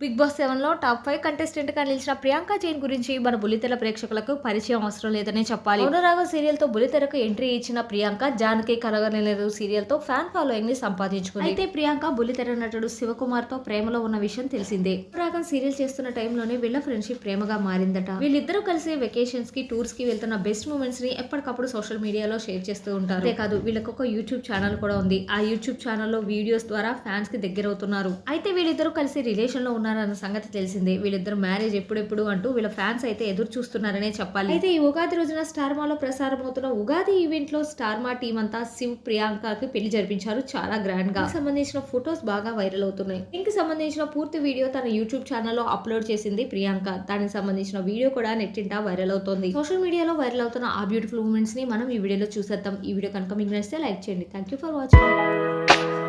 Big boss సెవెన్లో top five కంటెస్టెంట్గా నిలిచిన ప్రియాంక జైన్ గురించి మన బుల్లితెర ప్రేక్షకులకు పరిచయం అవసరం లేదనే చెప్పాలి. సీరియల్ సీరియల్తో బుల్లితెరకు ఎంట్రీ ఇచ్చిన ప్రియాంక జానకి కలగనలేదు సీరియల్తో ఫ్యాన్ ఫాలోయింగ్ని సంపాదించుకుంది. అయితే ప్రియాంక బుల్లితెర నటుడు శివకుమార్తో ప్రేమలో ఉన్న విషయం తెలిసిందే. అనురాగ సీరియల్ చేస్తున్న టైంలోనే వీళ్ళ ఫ్రెండ్షిప్ ప్రేమగా మారిందట. వీళ్ళిద్దరూ కలిసి వెకేషన్స్కి టూర్స్కి వెళ్తున్న బెస్ట్ మూమెంట్స్ని ఎప్పటికప్పుడు సోషల్ మీడియాలో షేర్ చేస్తూ ఉంటారు. అంతేకాదు వీళ్ళకు ఒక యూట్యూబ్ ఛానల్ కూడా ఉంది. ఆ యూట్యూబ్ ఛానల్లో వీడియోస్ ద్వారా ఫ్యాన్స్కి దగ్గర అవుతున్నారు అయితే వీళ్ళిద్దరూ కలిసి రిలేషన్లో ఉన్నారన్న సంగతి తెలిసిందే. వీళ్ళిద్దరు మ్యారేజ్ ఎప్పుడెప్పుడు అంటూ వీళ్ళ ఫ్యాన్స్ అయితే ఎదురు చూస్తున్నారనే చెప్పాలి. అయితే ఈ ఉగాది రోజున స్టార్ మాలో ప్రసారం అవుతున్న ఉగాది ఈవెంట్లో స్టార్ మా టీం అంతా శివ్ ప్రియాంకకి పెళ్ళి జరిపించారు చాలా గ్రాండ్గా. సంబంధించిన ఫొటోస్ బాగా వైరల్ అవుతున్నాయి. దీనికి సంబంధించిన పూర్తి వీడియో తన యూట్యూబ్ ఛానల్లో అప్లోడ్ చేసింది ప్రియాంక. దానికి సంబంధించిన వీడియో కూడా నెట్టింట వైరల్ అవుతోంది. సోషల్ మీడియాలో వైరల్ అవుతున్న ఆ బ్యూటిఫుల్ మూమెంట్స్ని మనం ఈ వీడియోలో చూసేద్దాం. ఈ వీడియో కనుక మీకు నచ్చితే లైక్ చేయండి. Thank you for watching